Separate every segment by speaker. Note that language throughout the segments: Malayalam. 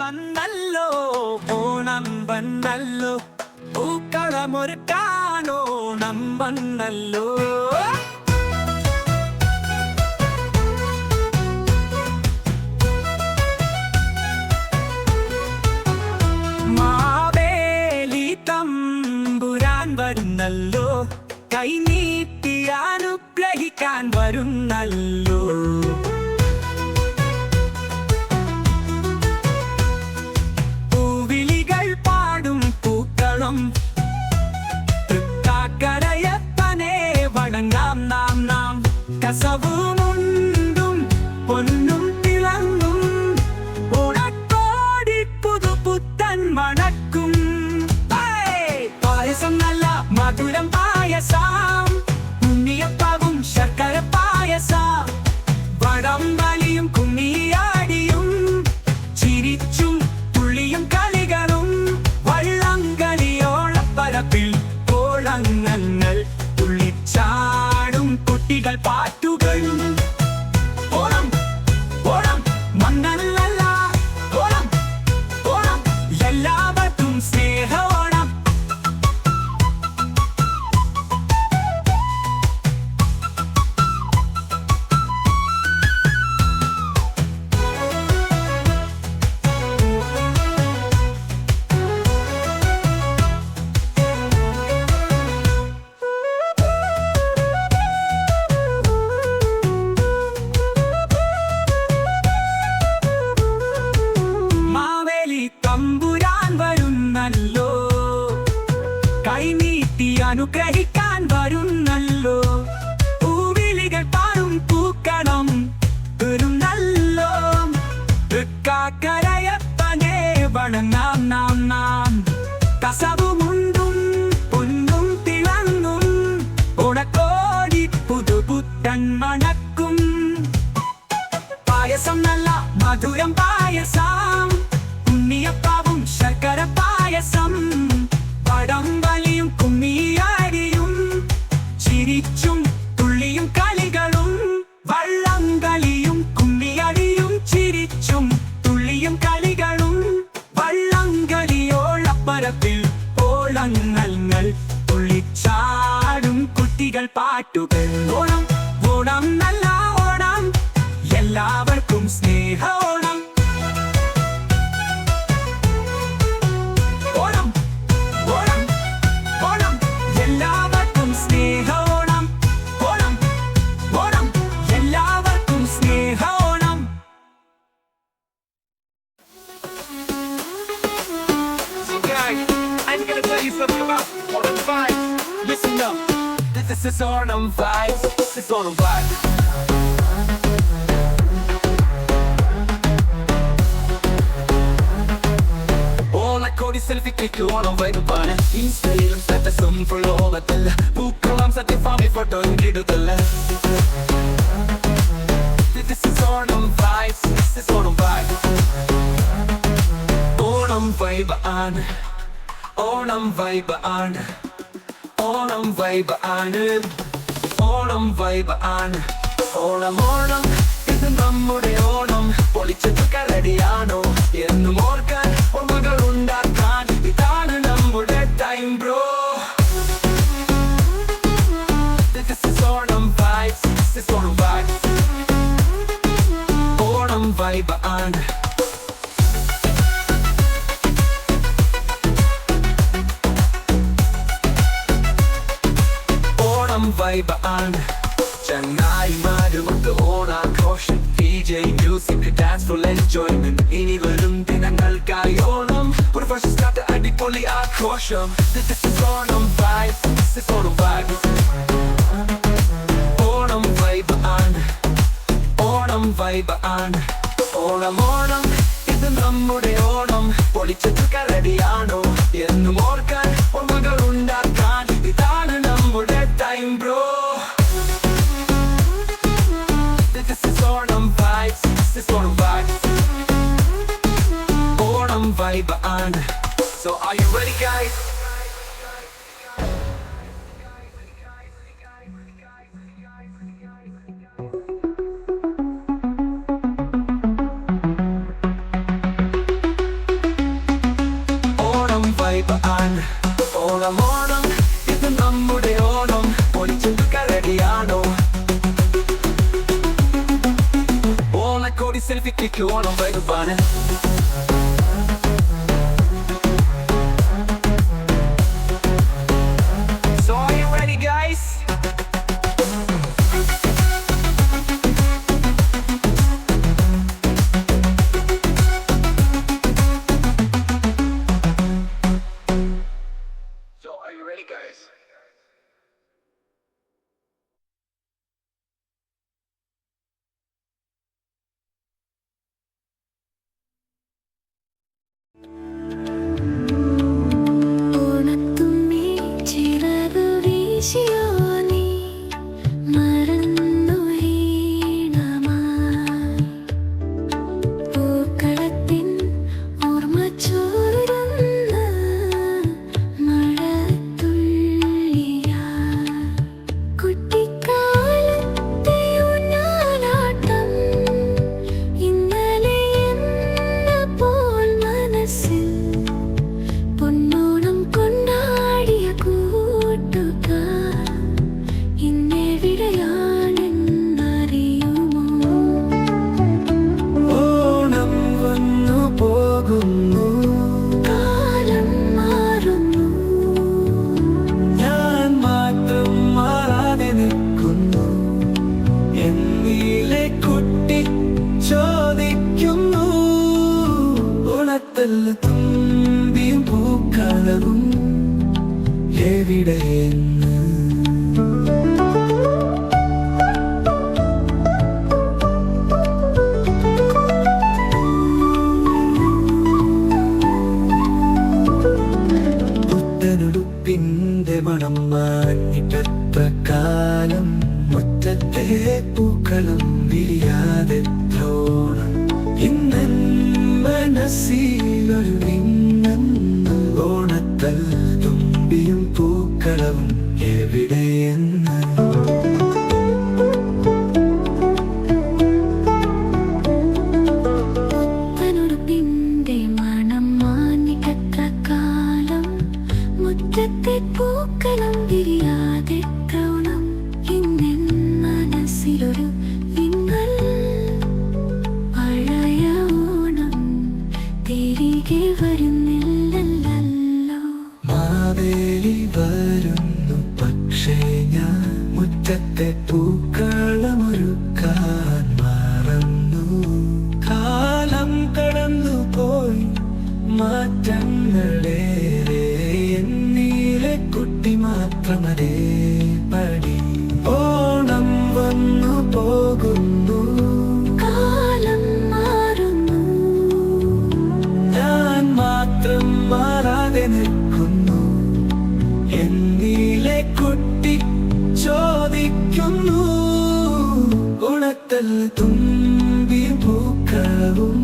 Speaker 1: വന്നല്ലോ ഓണം വന്നല്ലോ പൂക്കളമൊരുക്കാൻ ഓണം വന്നല്ലോ. മാവേലി തമ്പുരാൻ വരുന്നല്ലോ കൈനീട്ടി അനുഗ്രഹിക്കാൻ വരുന്നല്ലോ. yes, I'm மணக்கும் பாயசம் நல்லா மதுரம் பாயசம். உன்னியப்பாவும் சக்கர பாயசம். படம் வலியும் கும்மியாடியும். சிரிச்சும் துள்ளியும் களிகளும். வள்ளங்களியும்
Speaker 2: கும்மியடியும். சிரிச்சும் துள்ளியும் களிகளும். வள்ளங்களியோள் அப்பரத்தில் போலங்கள் துள்ளிச்சாடும் குட்டிகள் பாட்டுகள். Onam This, this is Autumn Vibes. This is Autumn Vibes. ഓണക്കോടി സെൽഫി ക്ലിക്ക് ഓണം വൈബാണ് ഇൻസ്റ്റയിലും സ്റ്റാറ്റസും ഫുൾ ഓണത്തല്ല പൂക്കളം സത്യ ഫാമി photo ഇടുതല്ല This is Autumn Vibes. This is Autumn Vibes. Onam vibe ആണ് ഓണം വൈബ് ആണ് ഓണം Vibe ആണ് ഓണം വൈബ് ആണ് ഓണം ഓണം ഇത് നമ്മുടെ ഓണം. പൊളിച്ചത് കരടിയാണോ ചങ്ങായിമാരുമൊത്ത് ഓണാഘോഷം. D J music dance full enjoyment ഇനി വരും ദിനങ്ങൾക്കായി ഓണം. ഒരു വർഷം അടിപൊളി ആഘോഷം. Onam is Onam vibes. Onam vibe ആണ്. ഓണം വൈബ് ആണ്. ഓണം ഓണം. ഇത് നമ്മുടെ ഓണം. പൊളിച്ചത് കരടിയാണോ എന്നും ഓർക്കാൻ sound. So are you ready, guys? Onam vibe ആണ് ഓണം ഓണം ഇത് നമ്മുടെ ഓണം ഒളിച്ചെത്തു കരടിയാണോ ഓണക്കോടി സെൽഫിക്ക് ഓണം വൈബാണ് കടൽ തുമ്പിയും പൂക്കളവും എവിടെയെന്ന്? പുത്തനുടുപ്പിന്റെ മണം മാഞ്ഞിട്ടത്ര കാലം മുറ്റത്തെ പൂക്കളും വിരിയാതെ ദ്രോണം മനസ്സിലൊരു മിന്നൽ ഓണത്തൽ തുമ്പിയും പൂക്കളവും പൂക്കളമൊരുക്കാൻ മറന്നു. കാലം കടന്നു പോയി മാറ്റ കാറ്റൽ തുമ്പി പൂക്കളും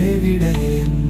Speaker 2: എവിടെയെന്ന്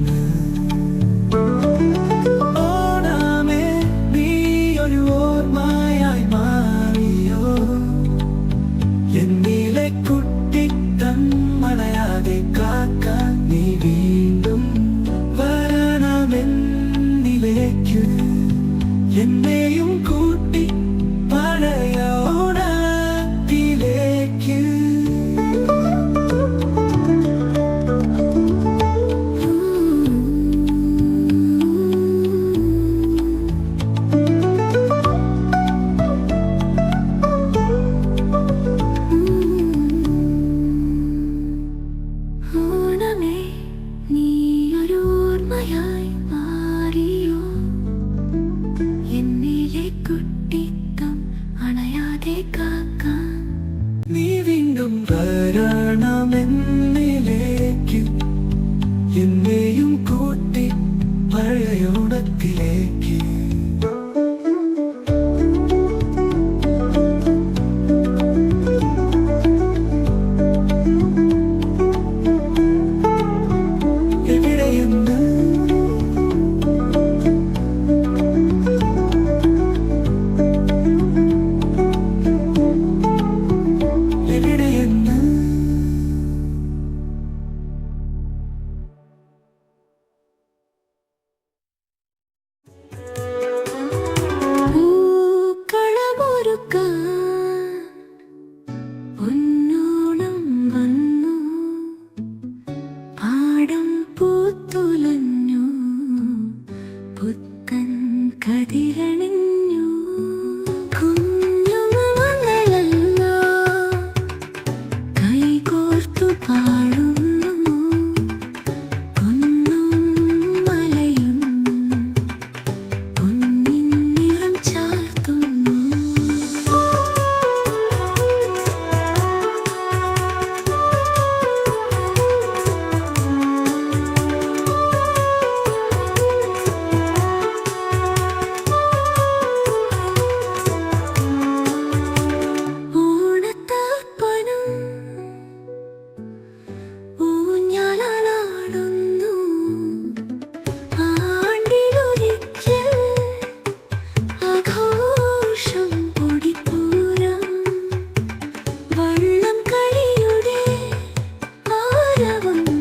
Speaker 3: problem